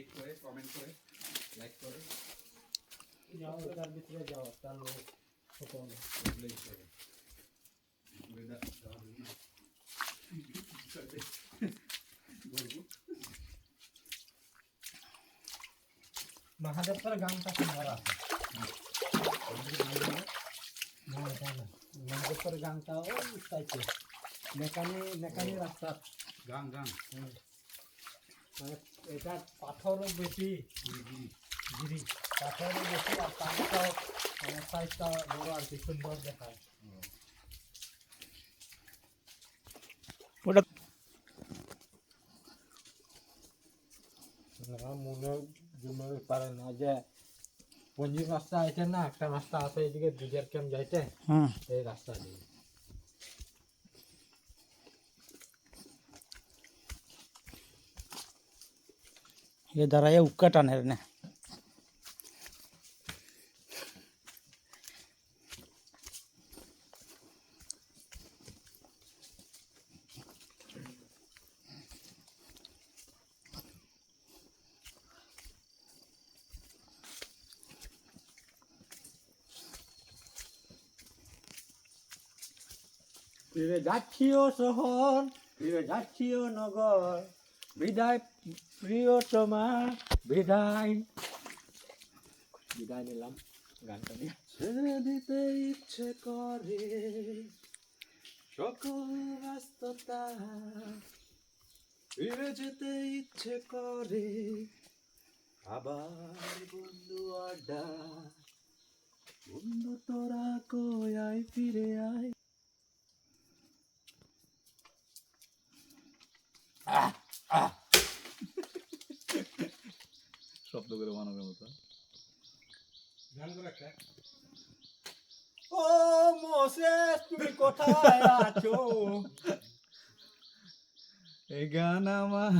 Click করে comment করে like করে যাও তার ভিতরে যাও তার লোক ছোট না। লাইক করে ওয়েদার যাওয়ার জন্য বলবো মহাদেবপুর গানটা সুন্দর আছে মানে এটা পাথরও বেশি গিরি পাথরও বেশি আর পানিটাও মানে সাইজটা বড় আর কি সুন্দর দেখায়। ওটা মনে জমে পারে না যে পঞ্জি রাস্তা আছে না একটা রাস্তা আছে এদিকে দুধের ক্যাম্প যাইতে হ্যাঁ। এই রাস্তা দিয়ে। এ দাঁড়ায় উক্কা টানের না ফিরে যাচ্ছিও শহর ফিরে যাচ্ছিও নগর বিদায় প্রিয়তমা বিদায়। বিদায় নিলাম গানটা নিয়ে। ছেড়ে দিতে ইচ্ছে করে সকল ব্যস্ততা ফিরে যেতে ইচ্ছে করে আবার বন্ধু আড্ডা বন্ধু তোরা কই আয় ফিরে আয়। শব্দ করে মানবের মতো। ও মোসেস তুমি কোথায় আছো? এই গান আমার